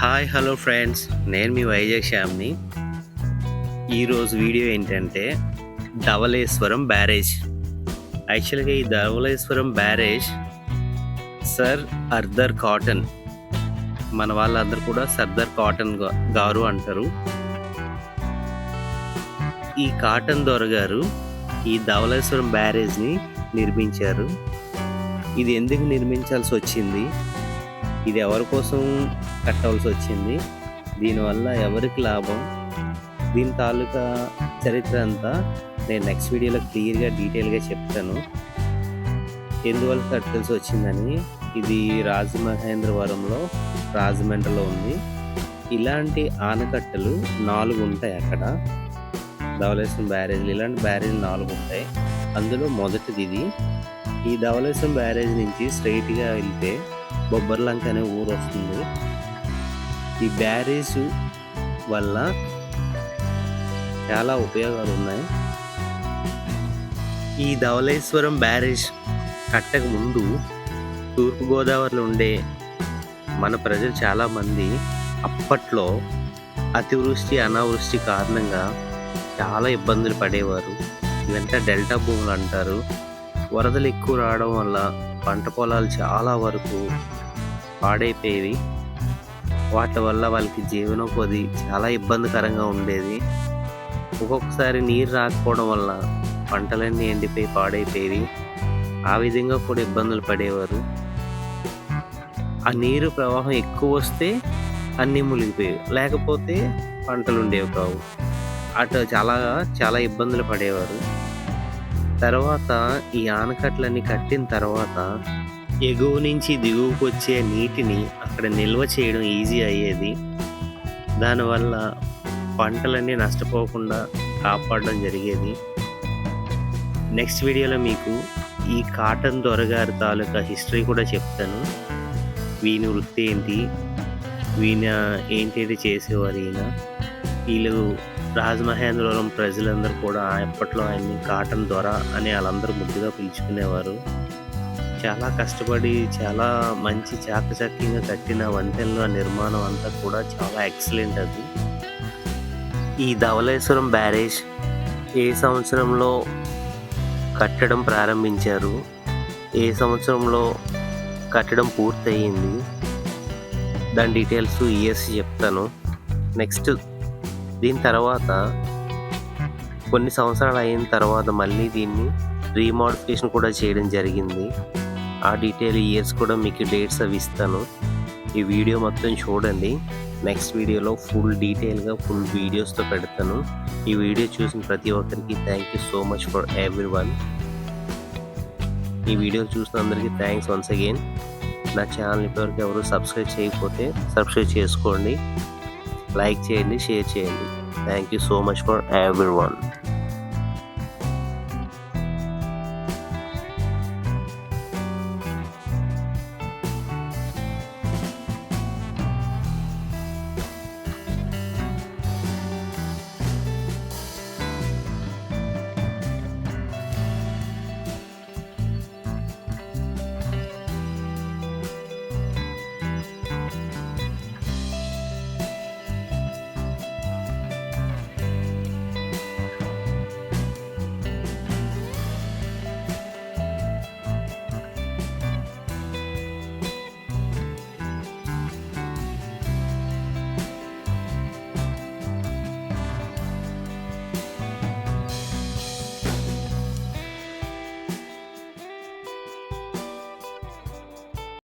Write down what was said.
Hi hello friends. నేను మీ వైజాగ్ శ్యామ్ని. ఈరోజు video ఏంటంటే ధవళేశ్వరం బ్యారేజ్. యాక్చువల్గా ఈ Dhavaleswaram barrage sir Arthur Cotton. మన వాళ్ళందరూ కూడా సర్దార్ కాటన్ గారు అంటారు. ఈ కాటన్ దొర గారు ఈ ధవళేశ్వరం బ్యారేజ్ని నిర్మించారు. ఇది ఎందుకు నిర్మించాల్సి వచ్చింది? ఇది ఎవరి కోసం కట్టవలసి వచ్చింది. దీనివల్ల ఎవరికి లాభం? దీని తాలూకా చరిత్ర అంతా నేను నెక్స్ట్ వీడియోలో క్లియర్గా డీటెయిల్గా చెప్తాను. ఎందువల్ల కట్టాల్సి వచ్చిందని ఇది రాజమహేంద్రవరంలో రాజమండ్రిలో ఉంది. ఇలాంటి ఆనకట్టలు నాలుగు ఉంటాయి అక్కడ. ధవళేశ్వరం బ్యారేజ్లు ఇలాంటి బ్యారేజ్లు నాలుగు ఉంటాయి. అందులో మొదటిది ఇది. ఈ ధవలేశ్వరం బ్యారేజ్ నుంచి స్ట్రైట్గా వెళ్తే బొబ్బర్లంక అనే ఊరు వస్తుంది. ఈ బ్యారేజ్ వల్ల చాలా ఉపయోగాలు ఉన్నాయి ఈ ధవళేశ్వరం బ్యారేజ్ కట్టక ముందు తూర్పుగోదావరిలో ఉండే మన ప్రజలు చాలామంది అప్పట్లో అతివృష్టి అనావృష్టి కారణంగా చాలా ఇబ్బందులు పడేవారు. ఇవంతా డెల్టా భూములు అంటారు. వరదలు ఎక్కువ రావడం వల్ల పంట పొలాలు చాలా వరకు పాడైపోయేవి. వాటి వల్ల వాళ్ళకి జీవనోపాధి చాలా ఇబ్బందికరంగా ఉండేది. ఒక్కొక్కసారి నీరు రాకపోవడం వల్ల పంటలన్నీ ఎండిపోయి పాడైపోయేవి. ఆ విధంగా కూడా ఇబ్బందులు పడేవారు. ఆ నీరు ప్రవాహం ఎక్కువ వస్తే అన్నీ మునిగిపోయేవి. లేకపోతే పంటలు ఉండేవి కావు. అటు చాలా చాలా ఇబ్బందులు పడేవారు. తర్వాత ఈ ఆనకట్లన్నీ కట్టిన తర్వాత ఎగువ నుంచి దిగువకు వచ్చే నీటిని అక్కడ నిల్వ చేయడం ఈజీ అయ్యేది. దానివల్ల పంటలన్నీ నష్టపోకుండా కాపాడడం జరిగేది. నెక్స్ట్ వీడియోలో మీకు ఈ కాటన్ దొరగారి తాలూకా హిస్టరీ కూడా చెప్తాను. వీని వృత్తి ఏంటి? వీణ ఏంటి చేసేవారు ఈయన? వీళ్ళు రాజమహేంద్రవరం ప్రజలందరూ కూడా అప్పట్లో ఆయన్ని కాటన్ దొర అని వాళ్ళందరూ ముద్దుగా పిలుచుకునేవారు. చాలా కష్టపడి చాలా మంచి చాకచక్యంగా కట్టిన వంతెనల నిర్మాణం అంతా కూడా చాలా ఎక్సలెంట్ అది. ఈ ధవలేశ్వరం బ్యారేజ్ ఏ సంవత్సరంలో కట్టడం ప్రారంభించారు? ఏ సంవత్సరంలో కట్టడం పూర్తయింది? దాని డీటెయిల్స్ ఇయర్స్ చెప్తాను. నెక్స్ట్ దీని తర్వాత కొన్ని సంవత్సరాలు అయిన తర్వాత మళ్ళీ దీన్ని రీమోడిఫికేషన్ కూడా చేయడం జరిగింది. ఆ డీటెయిల్ ఇయర్స్ కూడా మీకు డేట్స్ అవి ఇస్తాను. ఈ వీడియో మొత్తం చూడండి. నెక్స్ట్ వీడియోలో ఫుల్ డీటెయిల్గా ఫుల్ వీడియోస్తో పెడతాను. ఈ వీడియో చూసిన ప్రతి ఒక్కరికి thank you so much for everyone ఈ వీడియో చూసిన అందరికీ థ్యాంక్స్ వన్స్ అగైన్ నా ఛానల్ ఇప్పటివరకు ఎవరు సబ్స్క్రైబ్ చేయకపోతే సబ్స్క్రైబ్ చేసుకోండి. లైక్ చేయండి షేర్ చేయండి. Thank you so much for everyone